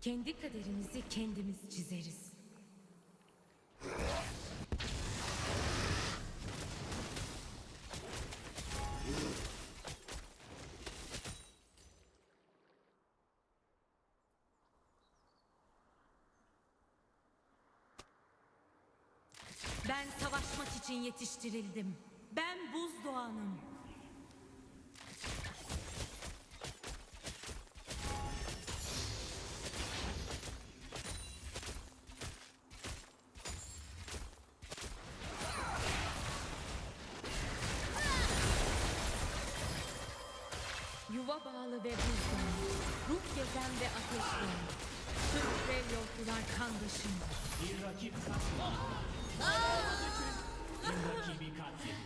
Kendi kaderimizi kendimiz çizeriz. Ben savaşmak için yetiştirildim. Ben buzdoğanım. Yuva bağlı ve buzdan, ruh gezen ve ateşten. Türk ve yolcular kan dışında. Bir rakip katledildi. Bir rakibi katlettin.